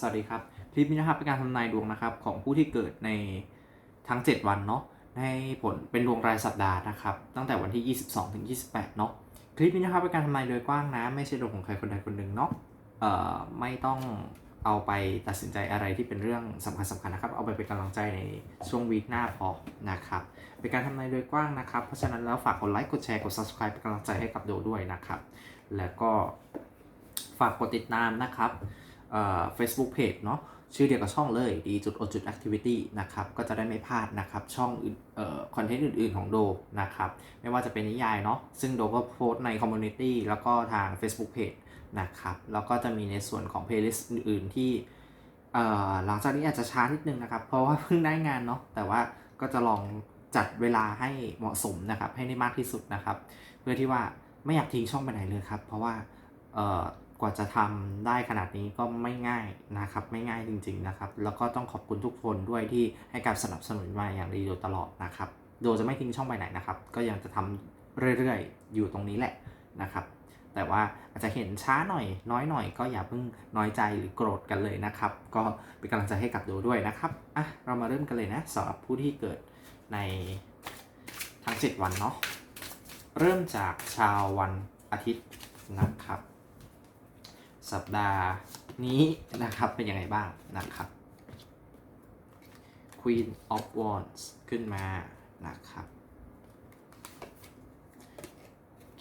สวัสดีครับคลิปนี้นะครับเป็นการทำนายดวงนะครับของผู้ที่เกิดในทั้ง 7 วันเนาะในผลเป็นดวงรายสัปดาห์นะครับ ตั้งแต่วันที่ 22 ถึง 28 เนาะคลิปนี้นะครับเป็นการทำนายโดยกว้างนะ ไม่ใช่ดวงของใครคนใดคนหนึ่งเนาะเอ่อไม่ต้องเอาไปตัดสินใจอะไรที่เป็นเรื่องสำคัญสำคัญนะครับ เอาไปเป็นกำลังใจในช่วงวีคหน้าพอนะครับเป็นการทำนายโดยกว้างนะครับ เพราะฉะนั้นแล้วฝากกดไลค์กดแชร์กด subscribe เป็นกำลังใจให้กับโดด้วยนะครับ แล้วก็ฝากกดติดตามนะครับ เอ่อ Facebook Page เนาะชื่อเดียวกับช่องเลยดีจุดอจุด activity นะครับก็จะได้ไม่พลาดนะครับช่องออคอนเทนต์อื่น ๆ ของโดนะครับไม่ว่าจะเป็นนิยายเนาะซึ่งโดก็โพสต์ในคอมมูนิตี้แล้วก็ทาง Facebook Page นะครับแล้วก็จะมีในส่วนของ playlist อื่น ๆ ที่หลังจากนี้อาจจะช้านิดนึงนะครับ เพราะว่าเพิ่งได้งานเนาะแต่ว่าก็จะลองจัดเวลาให้เหมาะสมนะครับให้ได้มากที่สุดนะครับ เพื่อที่ว่าไม่อยากทิ้งช่องไปไหนเลยครับ เพราะว่า กว่าจะทำได้ขนาดนี้ก็ไม่ง่ายนะครับ ไม่ง่ายจริง ๆนะครับ แล้วก็ต้องขอบคุณทุกคนด้วยที่ให้การสนับสนุนมาอย่างดีโดยตลอดนะครับ โดยจะไม่ทิ้งช่องไปไหนนะครับ ก็ยังจะทำเรื่อยๆ อยู่ตรงนี้แหละนะครับ แต่ว่าอาจจะเห็นช้าหน่อย น้อยหน่อยก็อย่าเพิ่งน้อยใจหรือโกรธกันเลยนะครับ ก็เป็นกำลังใจให้กับโดด้วยนะครับอะเรามาเริ่มกันเลยนะสำหรับผู้ที่เกิดในทั้ง 7 วันเนาะเริ่มจากชาววันอาทิตย์นะครับ สัปดาห์นี้นะครับเป็นยังไงบ้างนะครับ Queen of Wands ขึ้นมานะครับ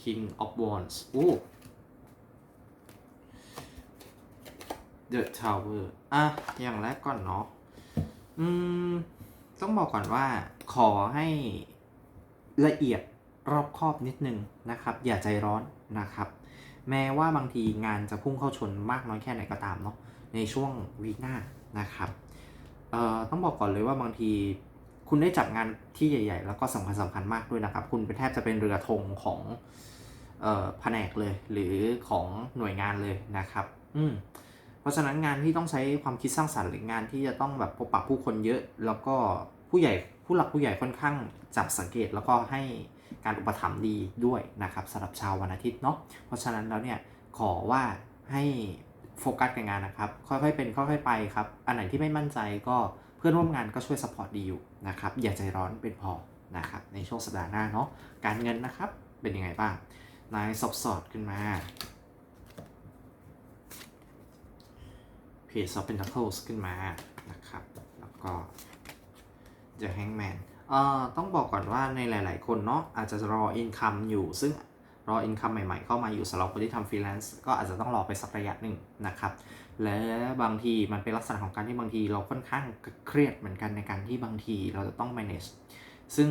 King of Wands อู้ The Tower อะ อย่างแรกก่อนเนาะ อืม ต้องบอกก่อนว่า ขอให้ละเอียดรอบคอบนิดนึงนะครับ อย่าใจร้อนนะครับ แม้ว่าบางทีงานจะพุ่งเข้าชนมากน้อยแค่ไหนก็ตามเนาะในช่วงวีคหน้านะครับเอ่อต้องบอกก่อนเลยว่าบางทีคุณได้จับงานที่ใหญ่ ๆ แล้วก็สำคัญสำคัญมากด้วยนะครับ คุณเป็นแทบจะเป็นเรือธงของเอ่อแผนกเลย หรือของหน่วยงานเลยนะครับ อืมเพราะฉะนั้นงานที่ต้องใช้ความคิดสร้างสรรค์หรืองานที่จะต้องแบบพบปะผู้คนเยอะ แล้วก็ผู้ใหญ่ผู้หลักผู้ใหญ่ค่อนข้างจับสังเกตแล้วก็ให้ การอุปถัมภ์ดีด้วยนะครับสำหรับชาววันอาทิตย์เนาะเพราะฉะนั้นแล้วเนี่ยขอว่าให้โฟกัสกับงานนะครับ ค่อยๆเป็นค่อยๆไปครับ อันไหนที่ไม่มั่นใจก็เพื่อนร่วมงานก็ช่วยสปอร์ตดีอยู่นะครับอย่าใจร้อนเป็นพอนะครับในช่วงสัปดาห์หน้าเนาะการเงินนะครับเป็นยังไงบ้างนายสอบสอดขึ้นมาเพจ of Pentacles ขึ้นมานะครับ แล้วก็ The Hangman เอ่อ ต้องบอกก่อนว่าในหลาย ๆ คนเนาะอาจจะรอ income อยู่ ซึ่งรอ income ใหม่ ๆ เข้ามาอยู่สำหรับคนที่ทำฟรีแลนซ์ก็อาจจะต้องรอไปสักระยะหนึ่งนะครับ และบางทีมันเป็นลักษณะของการที่บางทีเราค่อนข้างเครียดเหมือนกันในการที่บางทีเราจะต้อง manage ซึ่ง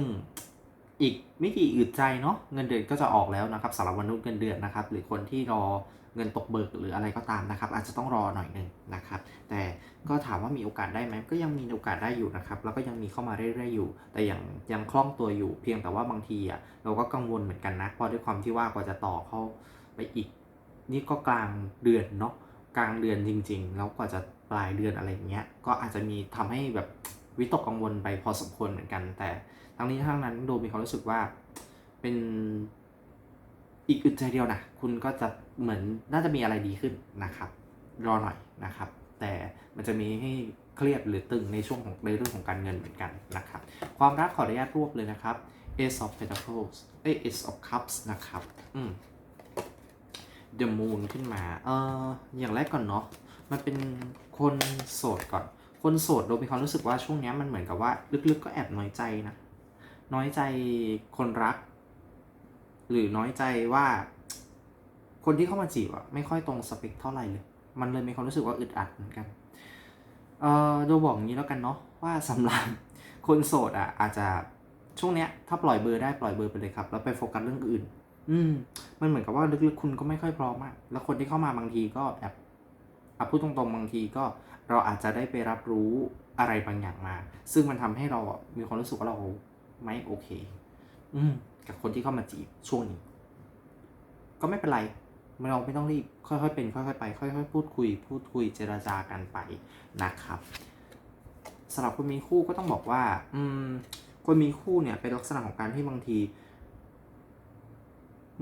อีกไม่กี่อึดใจเนาะเงินเดือนก็จะออกแล้วนะครับสำหรับวันนุษย์เงินเดือนนะครับ หรือคนที่รอ เงินตกเบิกหรืออะไรก็ตามนะครับ อาจจะต้องรอหน่อยหนึ่งนะครับ แต่ก็ถามว่ามีโอกาสได้ไหมก็ยังมีโอกาสได้อยู่นะครับแล้วก็ยังมีเข้ามาเรื่อยๆอยู่ แต่ยังยังคล่องตัวอยู่ เพียงแต่ว่าบางทีอะเราก็กังวลเหมือนกันนะเพราะด้วยความที่ว่ากว่าจะต่อเข้าไปอีก นี่ก็กลางเดือนเนาะกลางเดือนจริง ๆ แล้วกว่าจะปลายเดือนอะไรเงี้ยก็อาจจะมีทำให้แบบวิตกกังวลไปพอสมควรเหมือนกัน แต่ทั้งนี้ทั้งนั้นโดมีความรู้สึกว่าเป็น อีกอึดใจเดียวนะคุณก็จะเหมือนน่าจะมีอะไรดีขึ้นนะครับ รอหน่อยนะครับ แต่มันจะมีให้เครียดหรือตึงในช่วงของในเรื่องของการเงินเหมือนกันนะครับ ความรักขออนุญาตรวบเลยนะครับ Ace of Pentacles เอ้ย Ace of Cups นะครับอืม The Moon ขึ้นมา เอออย่างแรกก่อนเนาะ มันเป็นคนโสดก่อน คนโสดโดยมีความรู้สึกว่าช่วงนี้มันเหมือนกับว่า ลึกๆก็แอบน้อยใจนะ น้อยใจคนรัก หรือน้อยใจว่า คนที่เข้ามาจีบอะไม่ค่อยตรงสเปคเท่าไหร่เลย มันเลยมีความรู้สึกว่าอึดอัดเหมือนกัน เอ่อโดบอกงี้แล้วกันเนาะว่าสำหรับคนโสดอะอาจจะช่วงเนี้ย ถ้าปล่อยเบอร์ได้ปล่อยเบอร์ไปเลยครับ แล้วไปโฟกัสเรื่องอื่น อืม มันเหมือนกับว่าลึกๆคุณก็ไม่ค่อยพร้อมอะแล้วคนที่เข้ามาบางทีก็แอบอะพูดตรงๆบางทีก็เราอาจจะได้ไปรับรู้อะไรบางอย่างมา ซึ่งมันทำให้เราอะมีความรู้สึกว่าเราไม่โอเค อืม กับคนที่เข้ามาจีบช่วงนี้ ก็ไม่เป็นไรเราไม่ต้องรีบค่อยๆเป็นค่อยๆไป ค่อยๆพูดคุย พูดคุยเจรจากันไปนะครับสำหรับคนมีคู่ก็ต้องบอกว่า อืมคนมีคู่เนี่ยเป็นลักษณะของการที่บางที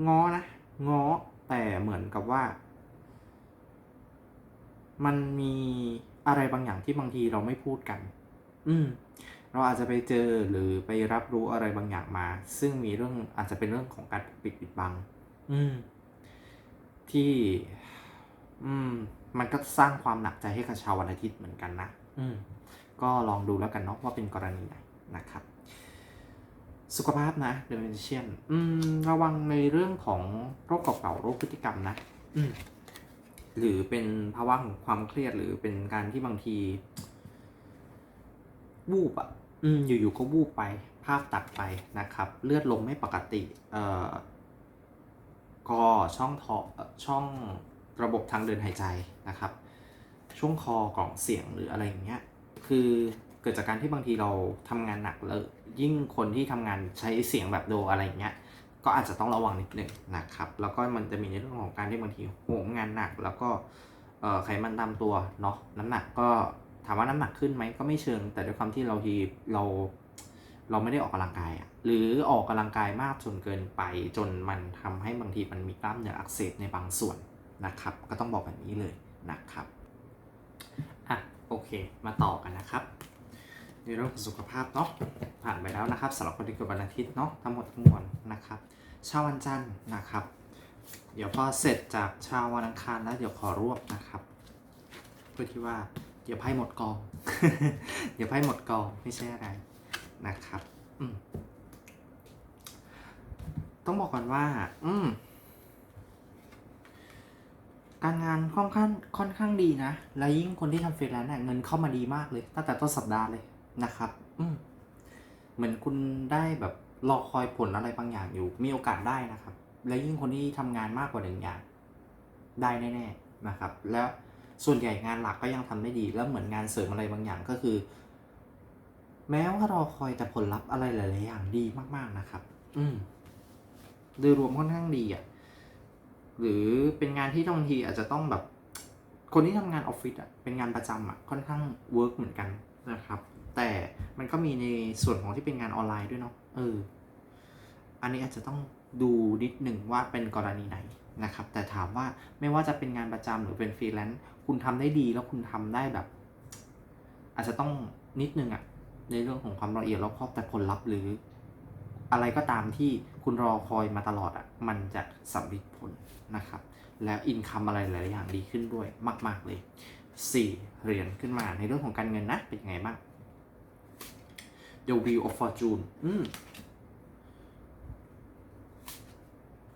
ง้อนะง้อแต่เหมือนกับว่า มันมีอะไรบางอย่างที่บางทีเราไม่พูดกัน อืม เราอาจจะไปเจอหรือไปรับรู้อะไรบางอย่างมา ซึ่งมีเรื่องอาจจะเป็นเรื่องของการปกปิดปิดบัง อืม ที่ อืม มันก็สร้างความหนักใจให้กับชาววันอาทิตย์เหมือนกันนะอืม ก็ลองดูแล้วกันเนาะว่าเป็นกรณีไหนนะครับ สุขภาพนะเดเมนเชียนอืม ระวังในเรื่องของโรคเก่าๆโรคพฤติกรรมนะอืมหรือเป็นภาวะของความเครียดหรือเป็นการที่บางที วูบอะอืมอยู่ๆก็วูบไป ภาพตัดไปนะครับ เลือดลมไม่ปกติ เอ่อก็ช่องท้อเอ่อช่องระบบทางเดินหายใจนะครับ ช่วงคอกล่องเสียงหรืออะไรอย่างเงี้ย คือเกิดจากการที่บางทีเราทำงานหนักแล้วยิ่งคนที่ทำงานใช้เสียงแบบโดอะไรอย่างเงี้ย ก็อาจจะต้องระวังนิดหนึ่งนะครับ แล้วก็มันจะมีในเรื่องของการที่บางทีโหมงานหนัก แล้วก็เอ่อไขมันตามตัวเนาะน้ำหนักก็ ถามว่าน้ำหนักขึ้นไหมก็ไม่เชิง แต่ด้วยความที่เราทีเราเราไม่ได้ออกกำลังกายอะหรือออกกำลังกายมากจนเกินไป จนมันทำให้บางทีมันมีกล้ามเนื้ออักเสบในบางส่วนนะครับ ก็ต้องบอกแบบนี้เลยนะครับอะโอเค มาต่อกันนะครับในเรื่องของสุขภาพเนาะผ่านไปแล้วนะครับสำหรับคนที่เกิดวันอาทิตย์เนาะทั้งหมดทั้งมวลนะครับชาวันจันทร์นะครับ เดี๋ยวพอเสร็จจากชาววันอังคารแล้วเดี๋ยวขอรวบนะครับ เพื่อที่ว่า เดี๋ยวไพ่หมดกองเดี๋ยวไพ่หมดกองไม่ใช่อะไรนะครับ อืมต้องบอกก่อนว่า อืมการงานค่อนข้างค่อนข้างดีนะ และยิ่งคนที่ทำฟรีแลนซ์เนี่ยเงินเข้ามาดีมากเลย ตั้งแต่ต้นสัปดาห์เลยนะครับ อืมเหมือนคุณได้แบบรอคอยผลอะไรบางอย่างอยู่ มีโอกาสได้นะครับ และยิ่งคนที่ทำงานมากกว่าหนึ่งอย่าง ได้แน่ๆนะครับ แล้ว ส่วนใหญ่งานหลักก็ยังทำได้ดี แล้วเหมือนงานเสริมอะไรบางอย่างก็คือ แม้ว่ารอคอยแต่ผลลัพธ์อะไรหลายๆอย่างดีมากๆนะครับ อืมโดยรวมค่อนข้างดีอะ หรือเป็นงานที่บางทีอาจจะต้องแบบ คนที่ทำงานออฟฟิศอะ เป็นงานประจำอะ ค่อนข้างเวิร์กเหมือนกันนะครับ แต่มันก็มีในส่วนของที่เป็นงานออนไลน์ด้วยเนาะ เออ อันนี้อาจจะต้องดูนิดหนึ่งว่าเป็นกรณีไหนนะครับ แต่ถามว่าไม่ว่าจะเป็นงานประจำหรือเป็นฟรีแลนซ์ คุณทำได้ดีแล้วคุณทำได้แบบ อาจจะต้องนิดนึงอะในเรื่องของความละเอียดรอบคอบแต่ผลลัพธ์หรือ อะไรก็ตามที่คุณรอคอยมาตลอดอะมันจะสำเร็จผลนะครับ แล้วอินคัมอะไรหลาย ๆ อย่างดีขึ้นด้วยมาก ๆ เลย 4 เหรียญขึ้นมาในเรื่องของการเงินนะ เป็นยังไงบ้าง The Wheel of Fortune อืม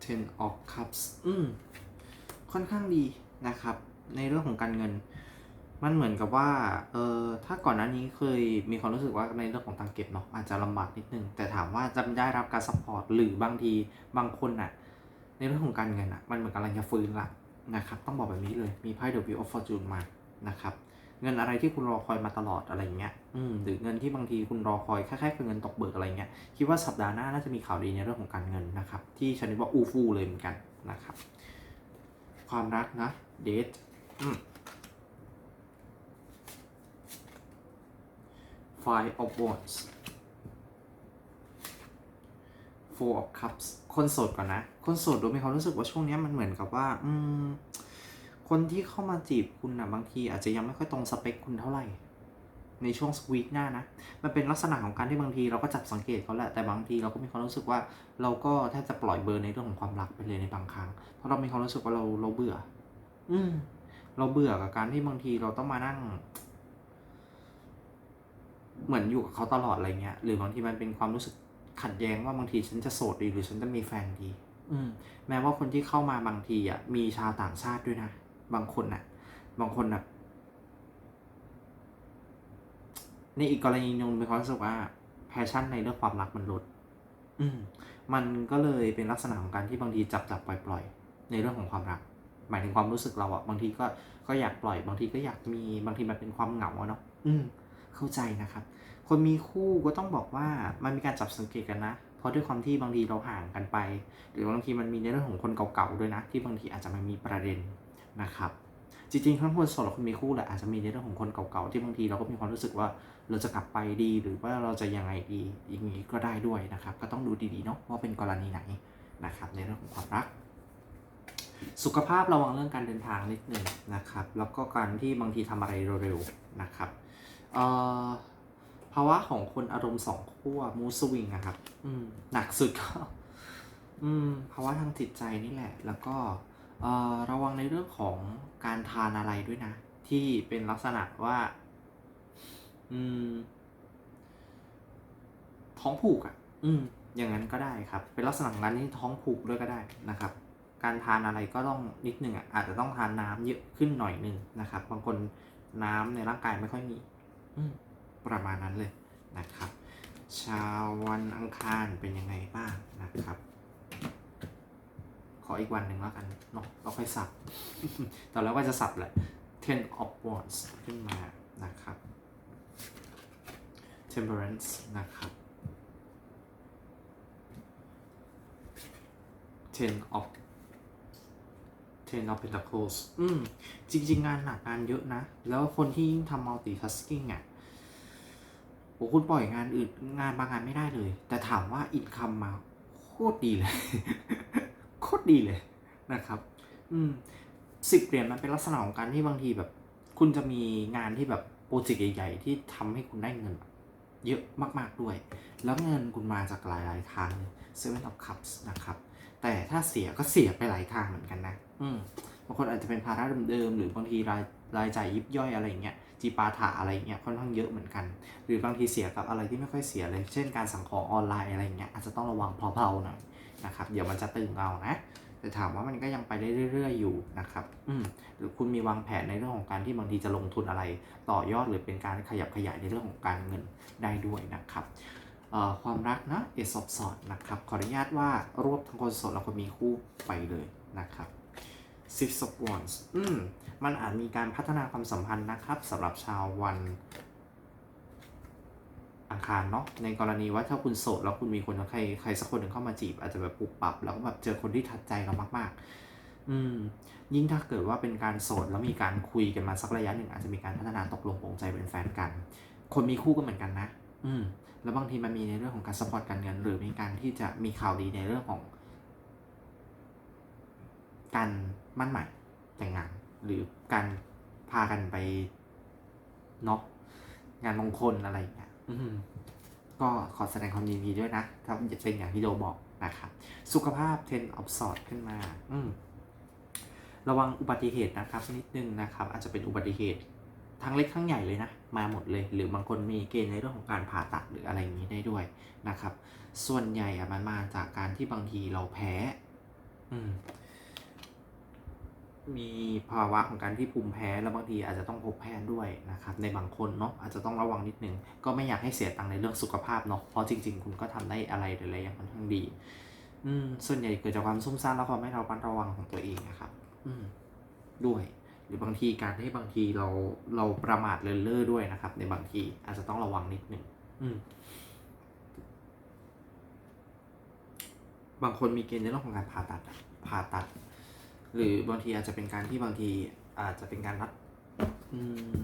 Ten of Cups อืม ค่อนข้างดีนะครับ ในเรื่องของการเงิน มันเหมือนกับว่าเออถ้าก่อนหน้านี้เคยมีความรู้สึกว่าในเรื่องของตังเก็บเนาะอาจจะลำบากนิดนึงแต่ถามว่าจะได้รับการซัพพอร์ตหรือบางทีบางคนน่ะในเรื่องของการเงินอะมันเหมือนกำลังจะฟื้นละนะครับต้องบอกแบบนี้เลยมีไพ่ The Wheel of Fortune มานะครับเงินอะไรที่คุณรอคอยมาตลอดอะไรเงี้ย อืม หรือเงินที่บางทีคุณรอคอยแค่ๆคือเงินตกเบิกอะไรเงี้ย คิดว่าสัปดาห์หน้าน่าจะมีข่าวดีในเรื่องของการเงินนะครับ ที่ชนิดว่าอูฟู่เลยเหมือนกันนะครับ ความรักนะ เดท Five of Wands Four of Cups คนโสดก่อนนะ คนโสดดูมีความรู้สึกว่าช่วงนี้มันเหมือนกับว่า อืม คนที่เข้ามาจีบคุณนะบางทีอาจจะยังไม่ค่อยตรงสเปคคุณเท่าไหร่ในช่วงสวีคหน้านะ มันเป็นลักษณะของการที่บางทีเราก็จับสังเกตเขาแหละ แต่บางทีเราก็มีความรู้สึกว่าเราก็แทบจะปล่อยเบอร์ในเรื่องของความรักไปเลยในบางครั้ง เพราะเรามีความรู้สึกว่าเราเราเบื่อ อืม เราเบื่อกับการที่บางทีเราต้องมานั่ง เหมือนอยู่กับเขาตลอดอะไรเงี้ย หรือบางทีมันเป็นความรู้สึกขัดแย้งว่าบางทีฉันจะโสดดีหรือฉันจะมีแฟนดี อืม แม้ว่าคนที่เข้ามาบางทีอะมีชาวต่างชาติด้วยนะบางคนน่ะ บางคนน่ะในอีกกรณีหนึงมีความรู้สึกว่าแพชชั่นในเรื่องความรักมันลด อืม มันก็เลยเป็นลักษณะของการที่บางทีจับจับปล่อยปล่อยในเรื่องของความรัก หมายถึงความรู้สึกเราอะบางทีก็ก็อยากปล่อยบางทีก็อยากมีบางทีมันเป็นความเหงาอะเนาะอืมเข้าใจนะครับ คนมีคู่ก็ต้องบอกว่ามันมีการจับสังเกตกันนะ เพราะด้วยความที่บางทีเราห่างกันไป หรือบางทีมันมีในเรื่องของคนเก่าๆด้วยนะ ที่บางทีอาจจะมันมีประเด็นนะครับจริงๆทั้งคนโสดและคนมีคู่แหละอาจจะมีในเรื่องของคนเก่าๆที่บางทีเราก็มีความรู้สึกว่าเราจะกลับไปดีหรือว่าเราจะยังไงดีอย่างนี้ก็ได้ด้วยนะครับ ก็ต้องดูดีๆเนาะว่าเป็นกรณีไหนนะครับในเรื่องของความรัก สุขภาพระวังเรื่องการเดินทางนิดนึงนะครับ แล้วก็การที่บางทีทำอะไรเร็วๆนะครับเอ่อภาวะของคนอารมณ์สองขั้วมูสวิงนะครับ อืมหนักสุดก็ อืมภาวะทางจิตใจนี่แหละ แล้วก็เอ่อระวังในเรื่องของการทานอะไรด้วยนะ ที่เป็นลักษณะว่า อืม ท้องผูกอะ อืม อย่างนั้นก็ได้ครับ เป็นลักษณะของการที่ท้องผูกด้วยก็ได้นะครับ การทานอะไรก็ต้องนิดหนึ่งอะอาจจะต้องทานน้ำเยอะขึ้นหน่อยหนึ่งนะครับบางคนน้ำในร่างกายไม่ค่อยมีอืมประมาณนั้นเลยนะครับ ชาววันอังคารเป็นยังไงบ้างนะครับ ขออีกวันหนึ่งแล้วกันเนาะเราค่อยสับตอนแรกว่าจะสับแหละ ten of wands ขึ้นมานะครับ temperance นะครับ ten of ten of pentacles อืม จริง ๆ งานหนักงานเยอะนะ แล้วคนที่ยิ่งทำ multitasking อะโหคุณปล่อยงานอื่นงานบางงานไม่ได้เลย แต่ถามว่าอินคัมมาโคตรดีเลย โคตรดีเลยนะครับ อืมสิบเหรียญมันเป็นลักษณะของการที่บางทีแบบ คุณจะมีงานที่แบบโปรเจกต์ใหญ่ ๆ ที่ทำให้คุณได้เงิน เยอะมากๆด้วย แล้วเงินคุณมาจากหลายๆทางเลย Seven of Cups นะครับ แต่ถ้าเสียก็เสียไปหลายทางเหมือนกันนะอืมบางคนอาจจะเป็นภาระเดิมๆหรือบางทีรายรายจ่ายยิบย่อยอะไรอย่างเงี้ยจีปาถะอะไรอย่างเงี้ยค่อนข้างเยอะเหมือนกัน หรือบางทีเสียกับอะไรที่ไม่ค่อยเสียเลย เช่นการสั่งของออนไลน์อะไรอย่างเงี้ยอาจจะต้องระวังเพลาๆหน่อยนะครับเดี๋ยวมันจะตึงเอานะแต่ถามว่ามันก็ยังไปได้เรื่อย ๆ อยู่นะครับ อืมหรือคุณมีวางแผนในเรื่องของการที่บางทีจะลงทุนอะไร ต่อยอดหรือเป็นการขยับขยายในเรื่องของการเงินได้ด้วยนะครับเอ่อ ความรักนะเอสอบสอดนะครับ ขออนุญาตว่ารวบทั้งคนโสดและคนมีคู่ไปเลยนะครับ Six of Wands อืมมันอาจมีการพัฒนาความสัมพันธ์นะครับสำหรับชาววันอังคารเนาะในกรณีว่าถ้าคุณโสดแล้วคุณมีคนใครใครสักคนหนึ่งเข้ามาจีบ อาจจะแบบปรับปรับ แล้วก็แบบเจอคนที่ทัดใจเรามากๆ อืมยิ่งถ้าเกิดว่าเป็นการโสดแล้วมีการคุยกันมาสักระยะหนึ่งอาจจะมีการพัฒนาตกลงปลงใจเป็นแฟนกัน คนมีคู่ก็เหมือนกันนะ อืม แล้วบางทีมันมีในเรื่องของการสปอร์ตการเงิน หรือมีการที่จะมีข่าวดีในเรื่องของ การมั่นหม่แต่งงาน หรือการพากันไปเนาะงานมงคลอะไรอย่างเงี้ยก็ขอแสดงความยินดีด้วยนะถ้าเป็นอย่างที่โดบอกนะครับสุขภาพเทนออฟสอดขึ้นมา อืระวังอุบัติเหตุนะครับนิดนึงนะครับ อาจจะเป็นอุบัติเหตุ ทั้งเล็กทั้งใหญ่เลยนะ มาหมดเลย หรือบางคนมีเกณฑ์ในเรื่องของการผ่าตัดหรืออะไรอย่างนี้ได้ด้วยนะครับ ส่วนใหญ่อะมันมาจากการที่บางทีเราแพ้อืมมีภาวะของการที่ภูมิแพ้แล้วบางทีอาจจะต้องพบแพทย์ด้วยนะครับ ในบางคนเนาะอาจจะต้องระวังนิดนึง ก็ไม่อยากให้เสียตังค์ในเรื่องสุขภาพเนาะเพราะจริง ๆ คุณก็ทำได้อะไรหลายๆอย่างค่อนข้างดี อืมส่วนใหญ่เกิดจากความซุ่มซ่ามและความไม่ระมัดระวังของตัวเองนะครับ อืมด้วย รือบางทีการที่บางทีเราเราประมาทเลินเล่อด้วยนะครับ ในบางทีอาจจะต้องระวังนิดหนึ่งอืมบางคนมีเกณฑ์ในเรื่องของการผ่าตัดอะผ่าตัด หรือบางทีอาจจะเป็นการที่บางทีอาจจะเป็นการรับอืม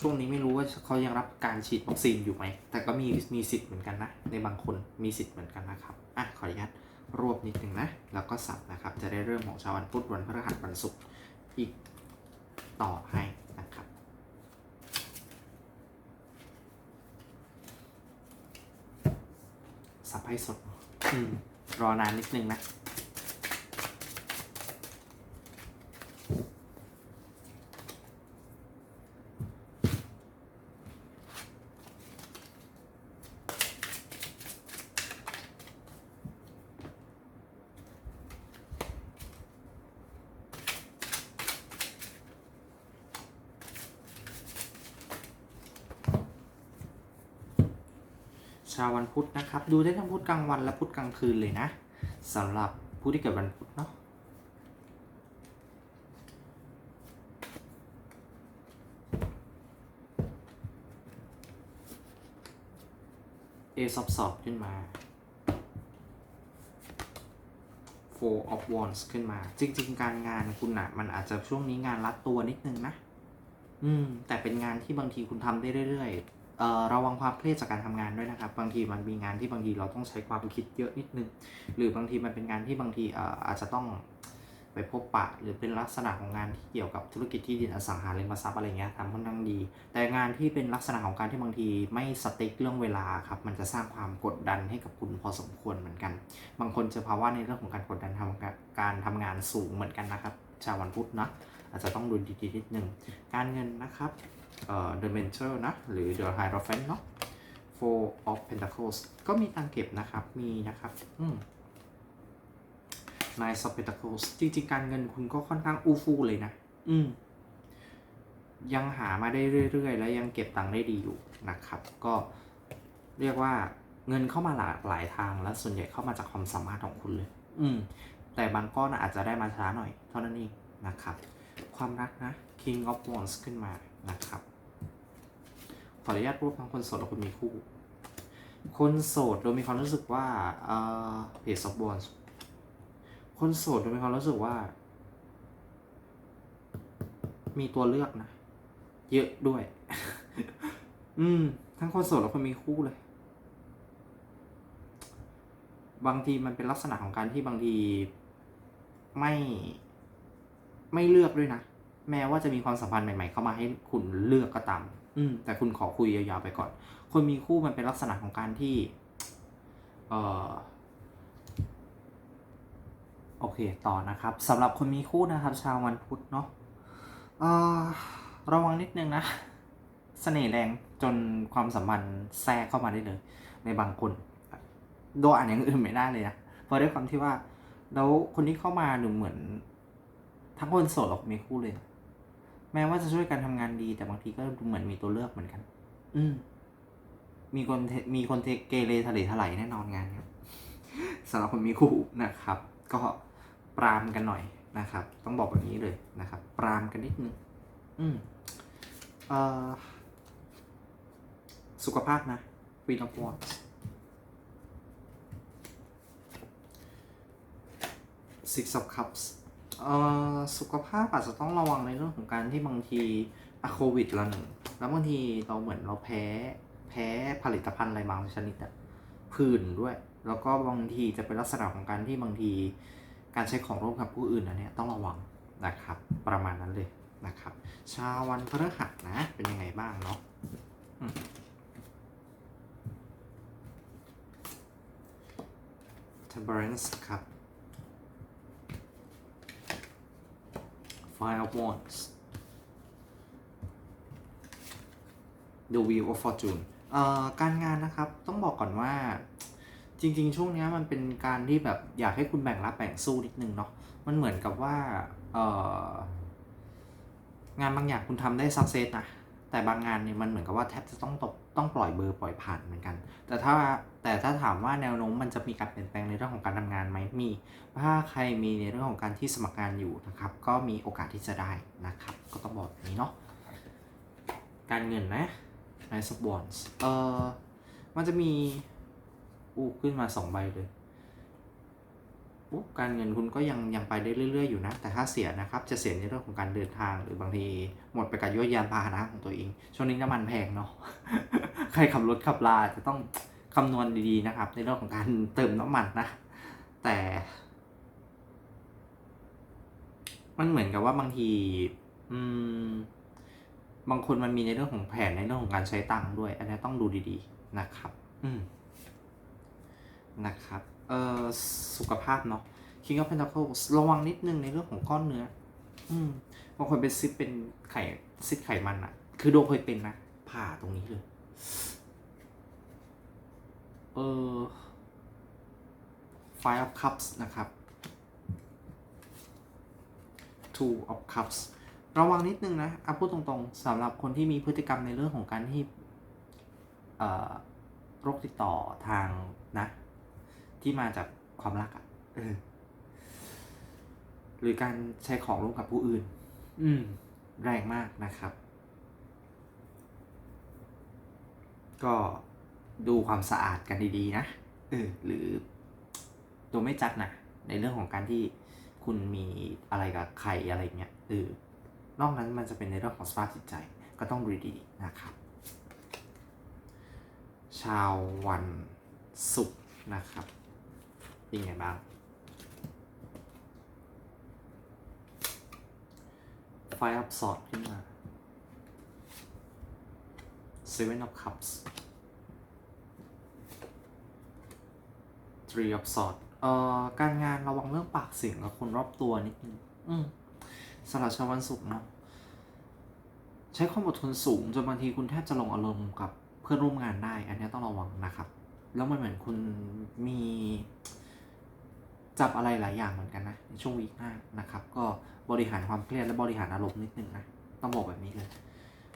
ช่วงนี้ไม่รู้ว่าเขายังรับการฉีดวัคซีนอยู่ไหม แต่ก็มีมีสิทธิ์เหมือนกันนะ ในบางคนมีสิทธิ์เหมือนกันนะครับ อะ ขออนุญาตรวบนิดนึงนะ แล้วก็สับนะครับ จะได้เริ่มของชาววันพุธวันพฤหัสวันศุกร์ อีกต่อให้นะครับ สับให้สดรอนานนิดนึงนะ พุธนะครับ ดูได้ทั้งพุธกลางวันและพุธกลางคืนเลยนะสำหรับผู้ที่เกิดวันพุธเนาะเอซอบสอบขึ้นมา Four of Wands ขึ้นมา จริง ๆ การงานคุณอะมันอาจจะช่วงนี้งานรัดตัวนิดนึงนะ อืม แต่เป็นงานที่บางทีคุณทำได้เรื่อยๆ ระวังความเครียดจากการทำงานด้วยนะครับ บางทีมันมีงานที่บางทีเราต้องใช้ความคิดเยอะนิดนึง หรือบางทีมันเป็นงานที่บางทีเอ่อาจจะต้องไปพบปะ หรือเป็นลักษณะของงานที่เกี่ยวกับธุรกิจที่ดินอสังหาริมทรัพย์อะไรเงี้ยทำค่อนข้างดี แต่งานที่เป็นลักษณะของการที่บางทีไม่สติ๊กเรื่องเวลาครับ มันจะสร้างความกดดันให้กับคุณพอสมควรเหมือนกัน บางคนจอภาวะในเรื่องของการกดดันทำการทำงานสูงเหมือนกันนะครับ ชาววันพุธนะอาจจะต้องดูดีๆนิดนึง การเงินนะครับ The Mentor นะ หรือ The Hierophant เนาะ Four of Pentacles ก็มีตังเก็บนะครับ มีนะครับอืม Nine of Pentacles จริงๆ การเงินคุณก็ค่อนข้างอู้ฟู่เลยนะ อืม ยังหามาได้เรื่อยๆ และยังเก็บตังค์ได้ดีอยู่นะครับ ก็เรียกว่าเงินเข้ามาหลากหลายทางและส่วนใหญ่เข้ามาจากความสามารถของคุณเลย อืม แต่บางก้อนอาจจะได้มาช้าหน่อย เท่านั้นเองนะครับ ความรักนะ King of Wands ขึ้นมา นะครับ ขออนุญาตรวบทั้งคนโสดและคนมีคู่ คนโสดโดยมีความรู้สึกว่าเอ่อ Page of Wands คนโสดโดยมีความรู้สึกว่า มีตัวเลือกนะ เยอะด้วย อืม ทั้งคนโสดและคนมีคู่เลยบางทีมันเป็นลักษณะของการที่บางทีไม่ไม่เลือกด้วยนะ แม้ว่าจะมีความสัมพันธ์ใหม่ ๆ เข้ามาให้คุณเลือกก็ตาม อืม แต่คุณขอคุยยาวๆไปก่อน คนมีคู่มันเป็นลักษณะของการที่ เอ่อโอเค ต่อนะครับสำหรับคนมีคู่นะครับ ชาววันพุธเนาะเอ่อระวังนิดนึงนะเสน่ห์แรงจนความสัมพันธ์แทรกเข้ามาได้เลย ในบางคนโดยอ่านอย่างอื่นไม่ได้เลยนะเพราะด้วยความที่ว่า แล้วคนที่เข้ามาดูเหมือน ทั้งคนโสดและคนมีคู่เลยนะ แม้ว่าจะช่วยกันทำงานดี แต่บางทีก็ดูเหมือนมีตัวเลือกเหมือนกัน อืม มีคนเทมีคนเทเกเรทะเลถลายแน่นอนงานครับสำหรับคนมีคู่นะครับ ก็ปรามกันหน่อยนะครับ ต้องบอกแบบนี้เลยนะครับ ปรามกันนิดนึงอืมเอ่อสุขภาพนะ Queen of Wands Six of Cups เอ่อสุขภาพอาจจะต้องระวังในเรื่องของการที่บางทีอะโควิดละหนึ่งแล้วบางทีเราเหมือนเราแพ้แพ้ผลิตภัณฑ์อะไรบางชนิดอะผื่นด้วย แล้วก็บางทีจะเป็นลักษณะของการที่บางที การใช้ของร่วมกับผู้อื่นอันเนี้ยต้องระวังนะครับ ประมาณนั้นเลยนะครับ ชาววันพฤหัสนะ เป็นยังไงบ้างเนาะอืม Temperance ครับ Five of Wands The Wheel of Fortune เอ่อการงานนะครับต้องบอกก่อนว่า จริง ๆ ช่วงนี้มันเป็นการที่แบบอยากให้คุณแบ่งรับแบ่งสู้นิดนึงเนาะมันเหมือนกับว่าเอ่องานบางอย่างคุณทำได้สักเซสนะ แต่บางงานเนี่ยมันเหมือนกับว่าแทบจะต้องตกต้องปล่อยเบอร์ปล่อยผ่านเหมือนกัน แต่ถ้าแต่ถ้าถามว่าแนวโน้มมันจะมีการเปลี่ยนแปลงในเรื่องของการทำงานไหมมี ถ้าใครมีในเรื่องของการที่สมัครงานอยู่นะครับ ก็มีโอกาสที่จะได้นะครับ ก็ต้องบอกนี้เนาะ การเงินนะ Nice of Wands เอ่อ มันจะมีอู้ขึ้นมาสองใบเลย อู้การเงินคุณก็ยังยังไปได้เรื่อย ๆ อยู่นะ แต่ถ้าเสียนะครับจะเสียในเรื่องของการเดินทาง หรือบางทีหมดไปกับยวดยานพาหนะของตัวเอง ช่วงนี้น้ำมันแพงเนาะใครขับรถขับลาจะต้องคำนวณดีๆนะครับ ในเรื่องของการเติมน้ำมันนะ แต่ มันเหมือนกับว่าบางที อืม บางคนมันมีในเรื่องของแผนในเรื่องของการใช้ตังค์ด้วย อันนี้ต้องดูดีๆนะครับ อืมนะครับ สุขภาพเนาะ King of Pentacles ระวังนิดนึงในเรื่องของก้อนเนื้อ อืมบางคนเป็นซิดเป็นไข่ซิดไขมันอะคือโดเคยเป็นนะผ่าตรงนี้เลยเออ Five of Cups นะครับ Two of Cups ระวังนิดนึงนะอพูดตรงๆสำหรับคนที่มีพฤติกรรมในเรื่องของการที่เอ่อโรคติดต่อทางนะ ที่มาจากความรักอะ่ะเออหรือการใช้ของร่วมกับผู้อื่น อืม แรงมากนะครับ ก็ดูความสะอาดกันดีๆนะเออหรือตัวไม่จัดนะในเรื่องของการที่คุณมีอะไรกับใครอะไรเงี้ยเออนอกนั้นมันจะเป็นในเรื่องของสภาพจิตใจ ก็ต้องดูดีๆนะครับ ชาววันศุกร์นะครับ เป็นไงบ้าง Five of Swords ขึ้นมา Seven of Cups Three of Swords เอ่อการงานระวังเรื่องปากเสียงกับคนรอบตัวนิดนึงอืมสำหรับชาววันศุกร์เนาะใช้ความอดทนสูงจนบางทีคุณแทบจะลงอารมณ์กับเพื่อนร่วมงานได้ อันนี้ต้องระวังนะครับ แล้วมันเหมือนคุณมี จับอะไรหลายอย่างเหมือนกันนะในช่วงวีคหน้านะครับ ก็บริหารความเครียดและบริหารอารมณ์นิดนึงนะ ต้องบอกแบบนี้เลย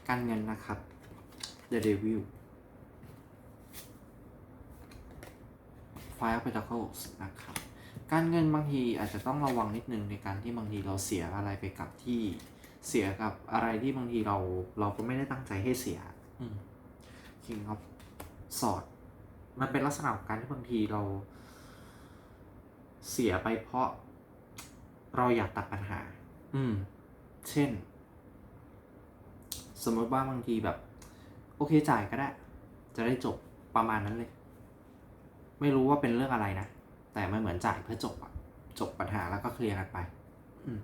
การเงินนะครับ The Devil Five Pentacles นะครับ การเงินบางทีอาจจะต้องระวังนิดนึงในการที่บางทีเราเสียอะไรไปกับที่เสียกับอะไรที่บางทีเราเราก็ไม่ได้ตั้งใจให้เสีย อืม King of Swords มันเป็นลักษณะของการที่บางทีเรา เสียไปเพราะเราอยากตัดปัญหา อืม เช่น สมมติว่าบางทีแบบ โอเคจ่ายก็ได้ จะได้จบประมาณนั้นเลย ไม่รู้ว่าเป็นเรื่องอะไรนะ แต่มันเหมือนจ่ายเพื่อจบอะจบปัญหาแล้วก็เคลียร์กันไป อืม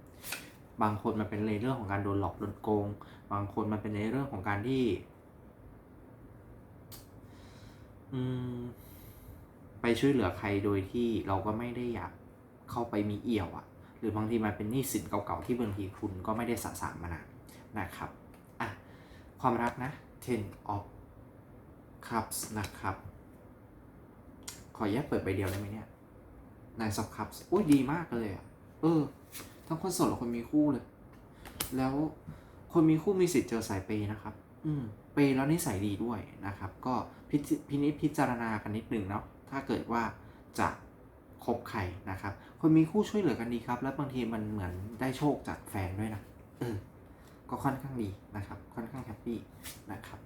บางคนมันเป็นในเรื่องของการโดนหลอกโดนโกง บางคนมันเป็นในเรื่องของการที่ อืม ไปช่วยเหลือใครโดยที่เราก็ไม่ได้อยากเข้าไปมีเอี่ยวอะ่ะ หรือบางทีมันเป็นหนี้สินเก่าๆที่บางทีคุณก็ไม่ได้สะสางมานานนะครับอะความรักนะ ten of cups นะครับ ขอแยกเปิดใบเดียวได้ไหมเนี่ย nine of cups อุ้ยดีมากเลยอะ่ะเออ ทั้งคนโสดและคนมีคู่เลย แล้วคนมีคู่มีสิทธิ์เจอสายเปย์นะครับ อืม เปย์แล้วนิสัยดีด้วยนะครับ ก็พิจิพินิจพิจารณากันนิดหนึ่งเนาะ ถ้าเกิดว่าจะคบใครนะครับ คนมีคู่ช่วยเหลือกันดีครับ แล้วบางทีมันเหมือนได้โชคจากแฟนด้วยนะเออก็ค่อนข้างดีนะครับ ค่อนข้างแฮปปี้นะครับ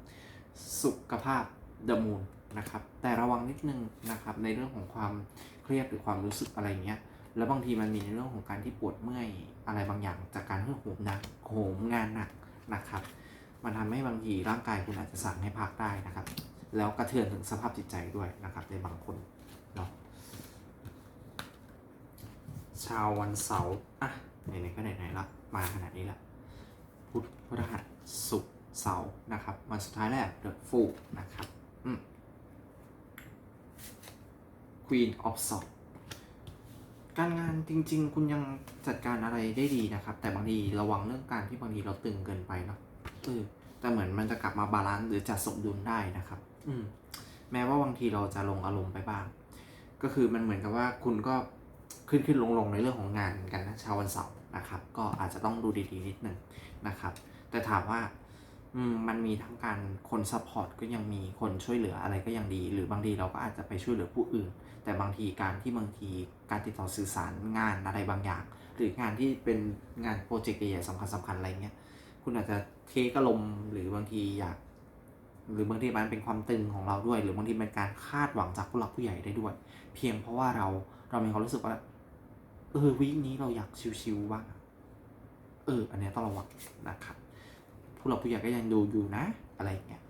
สุขภาพเดอะมูนนะครับ แต่ระวังนิดนึงนะครับ ในเรื่องของความเครียดหรือความรู้สึกอะไรเงี้ย แล้วบางทีมันมีในเรื่องของการที่ปวดเมื่อยอะไรบางอย่างจากการที่โหมหนักโหมงานหนักนะครับ มันทำให้บางทีร่างกายคุณอาจจะสั่งให้พักได้นะครับ แล้วกระเทือนถึงสภาพจิตใจด้วยนะครับในบางคนเนาะชาววันเสาร์อะไหนๆก็ไหนๆละมาขนาดนี้ละพุธพฤหัสศุกร์เสาร์นะครับวันสุดท้ายแล้วเดอะฟูนะครับอืม Queen of s o r t การงานจริง ๆ คุณยังจัดการอะไรได้ดีนะครับ แต่บางทีระวังเรื่องการที่บางทีเราตึงเกินไปเนาะเออแต่เหมือนมันจะกลับมาบาลานซ์หรือจัดสมดุลได้นะครับ อืม แม้ว่าบางทีเราจะลงอารมณ์ไปบ้าง ก็คือมันเหมือนกับว่าคุณก็ขึ้นขึ้นลงลงในเรื่องของงานเหมือนกันนะชาววันเสาร์นะครับ ก็อาจจะต้องดูดีๆนิดหนึ่งนะครับ แต่ถามว่าอืมมันมีทั้งการคนซัพพอร์ตก็ยังมีคนช่วยเหลืออะไรก็ยังดี หรือบางทีเราก็อาจจะไปช่วยเหลือผู้อื่น แต่บางทีการที่บางทีการติดต่อสื่อสารงานอะไรบางอย่าง หรืองานที่เป็นงานโปรเจกต์ใหญ่ๆสำคัญสำคัญอะไรเงี้ยคุณอาจจะเทกอารมณ์หรือบางทีอยาก หรือบางทีมันเป็นความตึงของเราด้วย หรือบางทีเป็นการคาดหวังจากผู้หลักผู้ใหญ่ได้ด้วย เพียงเพราะว่าเราเรามีความรู้สึกว่าเออวีคนี้เราอยากชิวๆบ้างเออ อันนี้ต้องระวังนะครับผู้หลักผู้ใหญ่ก็ยังดูอยู่นะ อะไรอย่างเงี้ย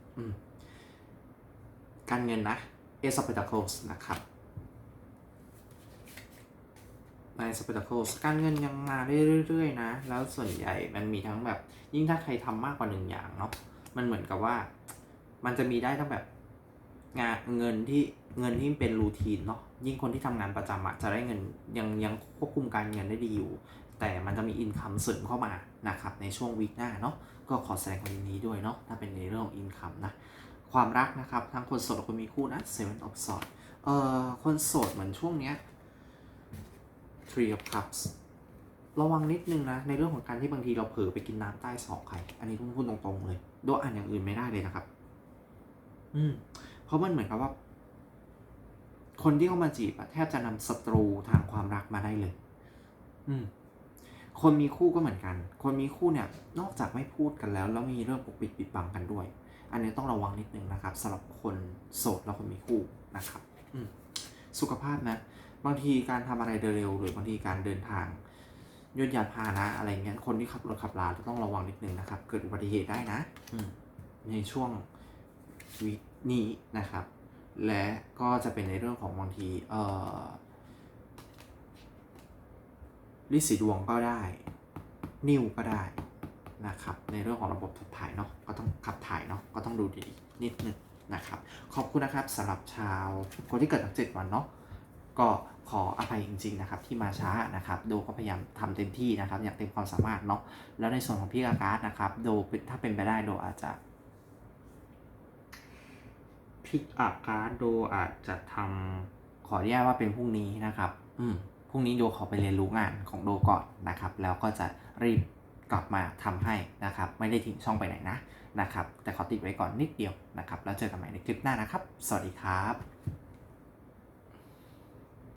การเงินนะ Ace of Pentacles นะครับใน s p e c t a c l e s การเงินยังมาเรื่อยๆนะ แล้วส่วนใหญ่มันมีทั้งแบบยิ่งถ้าใครทำมากกว่าหนึ่งอย่างเนาะมันเหมือนกับว่า มันจะมีได้ทั้งแบบงานเงินที่เงินที่เป็นรูทีนเนาะยิ่งคนที่ทำงานประจำอะจะได้เงินยังยังควบคุมการเงินได้ดีอยู่ แต่มันจะมีอินคัมเสริมเข้ามานะครับในช่วงวีคหน้าเนาะก็ขอแสดงความยินดีด้วยเนาะถ้าเป็นในเรื่องของอินคัมนะความรักนะครับทั้งคนโสดและคนมีคู่นะ Seven of Swords เอ่อคนโสดเหมือนช่วงเนี้ย Three of Cups ระวังนิดนึงนะในเรื่องของการที่บางทีเราเผลอไปกินน้ำใต้ศอกใคร อันนี้ต้องพูดตรงๆเลย โดยอ่านอย่างอื่นไม่ได้เลยนะครับ อืมเพราะมันเหมือนกับว่า คนที่เข้ามาจีบอะแทบจะนำศัตรูทางความรักมาได้เลย อืม คนมีคู่ก็เหมือนกัน คนมีคู่เนี่ย นอกจากไม่พูดกันแล้ว แล้วมีเรื่องปกปิดปิดบังกันด้วย อันนี้ต้องระวังนิดนึงนะครับสำหรับคนโสดและคนมีคู่นะครับ อืมสุขภาพนะ บางทีการทำอะไรเร็วๆหรือบางทีการเดินทางยนต์ยานพาหนะอะไรเงี้ยคนที่ขับรถขับลาต้องระวังนิดนึงนะครับ เกิดอุบัติเหตุได้นะอืมในช่วง วีคนี้นะครับ และก็จะเป็นในเรื่องของบางทีเอ่อลิสีดวงก็ได้ นิ้วก็ได้นะครับ ในเรื่องของระบบขับถ่ายเนาะก็ต้องขับถ่ายเนาะก็ต้องดูดีๆนิดนึงนะครับ ขอบคุณนะครับสำหรับชาวคนที่เกิดทั้งเจ็ดวันเนาะก็ขออภัยจริง ๆ นะครับที่มาช้านะครับโดก็พยายามทำเต็มที่นะครับ อย่างเต็มความสามารถเนาะแล้วในส่วนของพี่กาการ์ดนะครับ โดถ้าเป็นไปได้โดอาจจะ พิกอาการ์ดโดอาจจะทำขออนุญาตว่าเป็นพรุ่งนี้นะครับ อืมพรุ่งนี้โดขอไปเรียนรู้งานของโดก่อนนะครับ แล้วก็จะรีบกลับมาทำให้นะครับ ไม่ได้ทิ้งช่องไปไหนนะนะครับ แต่ขอติดไว้ก่อนนิดเดียวนะครับ แล้วเจอกันใหม่ในคลิปหน้านะครับ สวัสดีครับ